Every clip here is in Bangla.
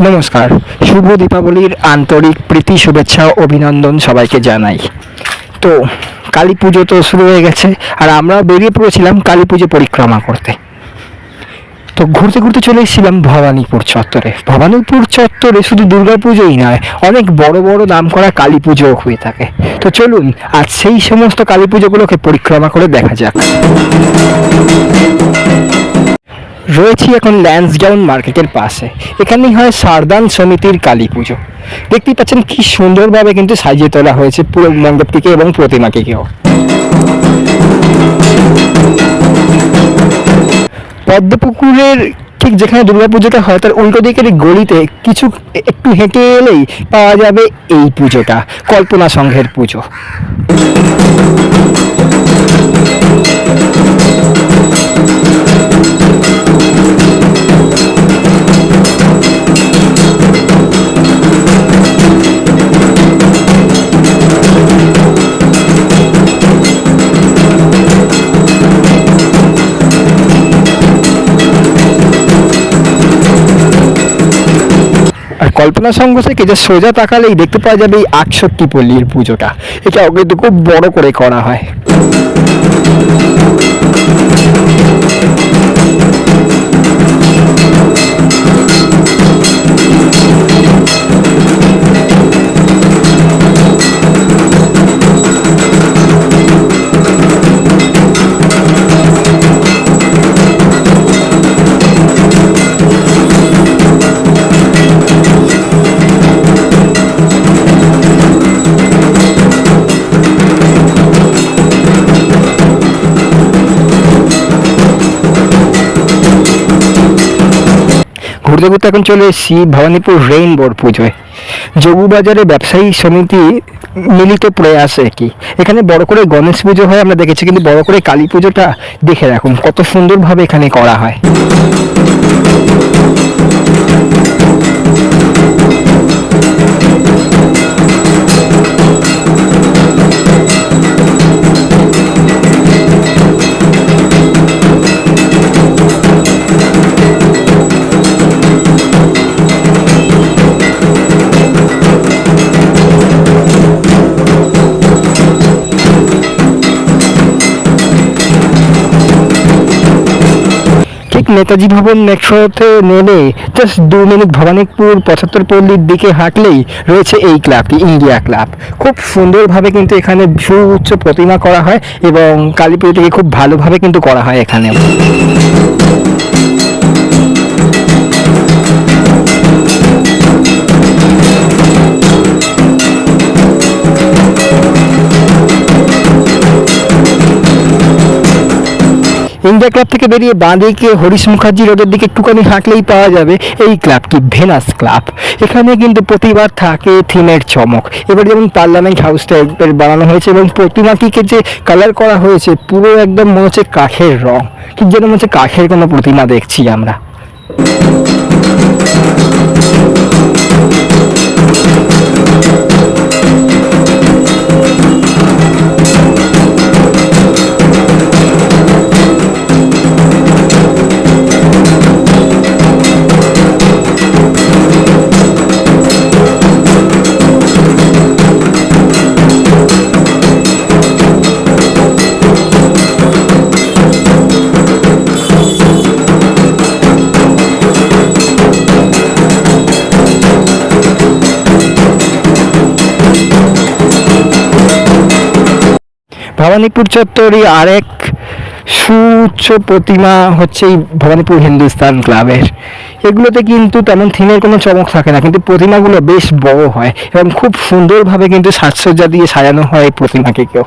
নমস্কার। শুভ দীপাবলির আন্তরিক প্রীতি, শুভেচ্ছা অভিনন্দন সবাইকে জানাই। তো, কালী পুজো তো শুরু হয়ে গেছে, আর আমরা বেরিয়ে পড়েছিলাম কালী পুজো পরিক্রমা করতে। তো ঘুরতে ঘুরতে চলে এসেছিলাম ভবানীপুর চত্বরে। ভবানীপুর চত্বরে শুধু দুর্গা পুজোই নয়, অনেক বড় বড় নাম করা কালী পুজোও হয়ে থাকে। তো চলুন, আজ সেই সমস্ত কালী পুজোগুলোকে পরিক্রমা করে দেখা যাক। রয়েছি এখন ল্যান্সডাউন মার্কেটের পাশে। এখানেই হয় সারদান সমিতির কালী পুজো। দেখতেই পাচ্ছেন কি সুন্দরভাবে কিন্তু সাজিয়ে তোলা হয়েছে পুরো মণ্ডপটিকে এবং প্রতিমাটিকেও পদ্মপুকুরের ঠিক যেখানে দুর্গাপুজোটা হয়, তার উল্টো দিকের গলিতে কিছু একটু হেঁটে এলেই পাওয়া যাবে এই পুজোটা, কল্পনা সংঘের পুজো। কল্পনা সংঘ থেকে যে সোজা তাকালেই দেখতে পাওয়া যাবে এই আটষট্টি পল্লীর পুজোটা। এটা কিন্তু খুব বড় করে করা হয়। ঘুরতে এখন চলে এসেছি, ভবানীপুর রেইনবোর পুজোয়। যোগুবাজারে ব্যবসায়ী সমিতি মিলিত প্রয়াস আর কি। এখানে বড় করে গণেশ পুজো হয়, আমরা দেখেছি, কিন্তু বড় করে কালী পুজোটা দেখে রাখুন, কত সুন্দরভাবে এখানে করা হয়। ঠিক নেতাজি ভবন মেট্রোতে নেমে জাস্ট দু মিনিট ভবানীপুর পঁচাত্তর পল্লীর দিকে হাঁটলেই রয়েছে এই ক্লাবটি ইন্ডিয়া ক্লাব। খুব সুন্দরভাবে কিন্তু এখানে সুউচ্চ প্রতিমা করা হয় এবং কালী পুজোটিকে খুব ভালোভাবে কিন্তু করা হয় এখানে। ইন্ডিয়া ক্লাব থেকে বেরিয়ে বাঁদিকে হরিশ মুখার্জি রোডের দিকে একটুখানি হাঁটলেই পাওয়া যাবে এই ক্লাবটি, ভেনাস ক্লাব। এখানে কিন্তু প্রতিবার থাকে থিমের চমক। এবার যেমন পার্লামেন্ট হাউস টাইপের বানানো হয়েছে এবং প্রতিমাটিকে যে কালার করা হয়েছে, পুরো একদম মনে হচ্ছে কাঠের রং। ঠিক যেন মনে হচ্ছে কাঠের কোনো প্রতিমা দেখছি আমরা। ভবানীপুর চত্বরই আরেক সুউচ্চ প্রতিমা হচ্ছে এই ভবানীপুর হিন্দুস্তান ক্লাবের। এগুলোতে কিন্তু তেমন থিমের কোনো চমক থাকে না, কিন্তু প্রতিমাগুলো বেশ বড় হয় এবং খুব সুন্দরভাবে কিন্তু সাজসজ্জা দিয়ে সাজানো হয় এই প্রতিমাকে কেউ।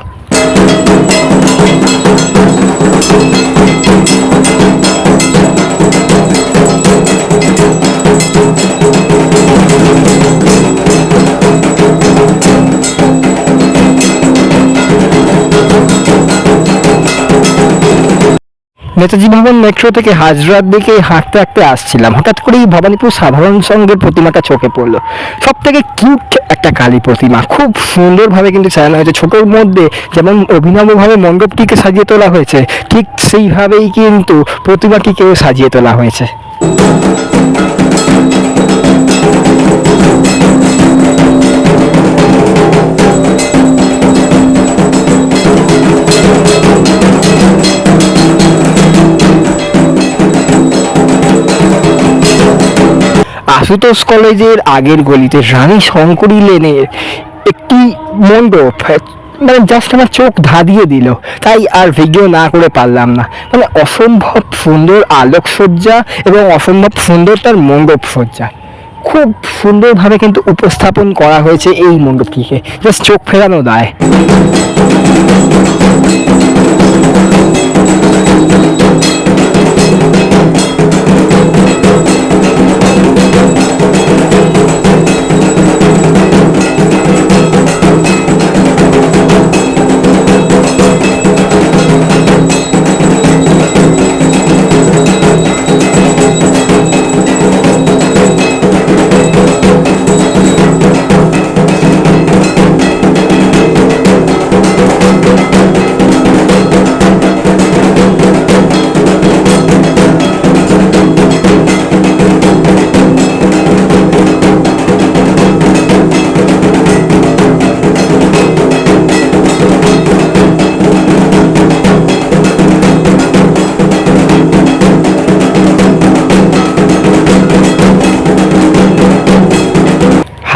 নেতাজি ভবন মেট্রো থেকে হাজরার দিকে হাঁটতে হাঁটতে আসছিলাম। হঠাৎ করেই ভবানীপুর সাধারণ সংঘের প্রতিমাটা চোখে পড়ল। সব থেকে কিউট একটা কালী প্রতিমা। খুব সুন্দরভাবে কিন্তু সাজানো হয়েছে। ছোটোর মধ্যে যেমন অভিনবভাবে মণ্ডপটিকে সাজিয়ে তোলা হয়েছে, ঠিক সেইভাবেই কিন্তু প্রতিমাটিকেও সাজিয়ে তোলা হয়েছে। আশুতোষ কলেজের আগের গলিতে রানী শঙ্করী লেনের একটি মণ্ডপ মানে জাস্ট আমার চোখ ধাঁধিয়ে দিল। তাই আর ভিডিও না করে পারলাম না। মানে অসম্ভব সুন্দর আলোকসজ্জা এবং অসম্ভব সুন্দর তার মণ্ডপ সজ্জা খুব সুন্দরভাবে কিন্তু উপস্থাপন করা হয়েছে এই মণ্ডপটিকে। জাস্ট চোখ ফেরানো দায়।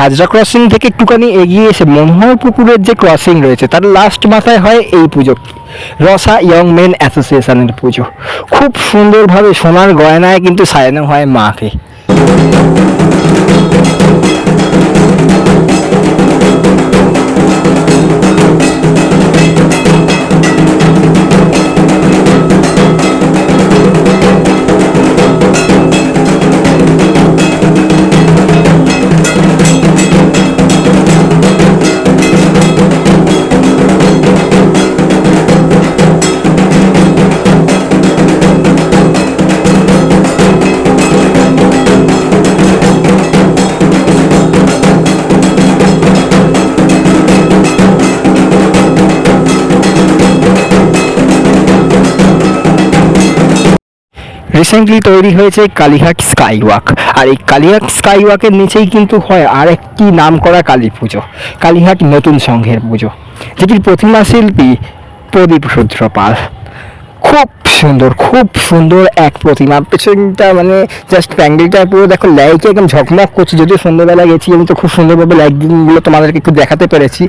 হাজরা ক্রসিং থেকে একটুখানি এগিয়ে এসে মনোহর পুকুরের যে ক্রসিং রয়েছে, তার লাস্ট মাথায় হয় এই পুজো। রসা ইয়ং মেন অ্যাসোসিয়েশনের পুজো। খুব সুন্দরভাবে সোনার গয়নায় কিন্তু সাজানো হয় মাকে। রিসেন্টলি তৈরি হয়েছে কালীঘাট স্কাই ওয়াক আর এই কালীঘাট স্কাই ওয়াকের নিচেই কিন্তু হয় আর একটি নাম করা কালী পুজো কালীঘাট নতুন সংঘের পুজো, যেটির প্রতিমা শিল্পী প্রদীপ রুদ্র পাল খুব সুন্দর খুব সুন্দর এক প্রতিমা। পেছনটা মানে জাস্ট প্যান্ডেলটা পুরো দেখো লাইটে একদম ঝকমক করছে। যদিও সন্ধ্যেবেলা গেছি, আমি তো খুব সুন্দরভাবে লাইটগুলো তোমাদেরকে একটু দেখাতে পেরেছি।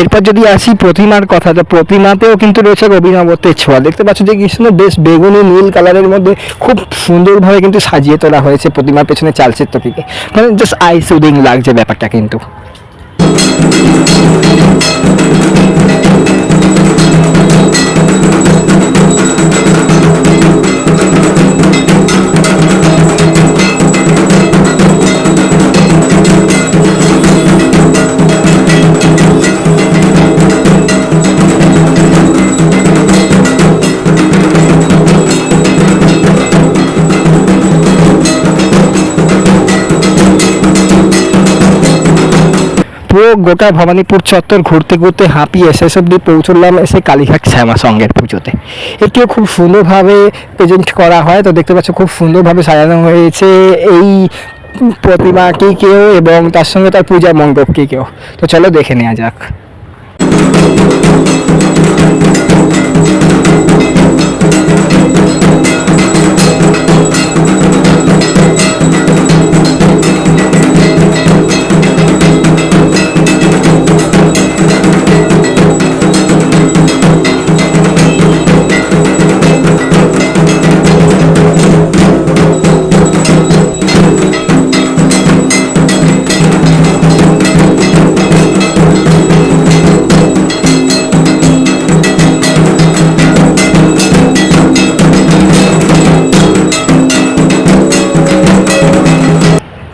এরপর যদি আসি প্রতিমার কথা, তো প্রতিমাতেও কিন্তু রয়েছে অভিনবত্বের ছোঁয়া। দেখতে পাচ্ছ যে কৃষ্ণ বেশ বেগুনি, নীল কালারের মধ্যে খুব সুন্দরভাবে কিন্তু সাজিয়ে তোলা হয়েছে প্রতিমার পেছনে চালচিত্রটিকে। মানে জাস্ট আই সুদিং লাগছে ব্যাপারটা কিন্তু। পুরো গোটা ভবানীপুর চত্বর ঘুরতে ঘুরতে হাঁপিয়ে শেষ অব্দি পৌঁছলাম এসে কালীঘাট শ্যামা সঙ্গের পুজোতে। এটিও খুব সুন্দরভাবে প্রেজেন্ট করা হয়। তো দেখতে পাচ্ছ, খুব সুন্দরভাবে সাজানো হয়েছে এই প্রতিমাটিকেও এবং তার সঙ্গে তার পূজা মণ্ডপটিকেও। তো চলো দেখে নেওয়া যাক।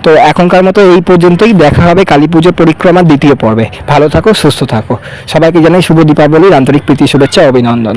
তো এখনকার মতো এই পর্যন্তই। দেখা হবে কালী পুজো পরিক্রমার দ্বিতীয় পর্বে। ভালো থাকো, সুস্থ থাকো। সবাইকে জানাই শুভ দীপাবলির আন্তরিক প্রীতি, শুভেচ্ছা, অভিনন্দন।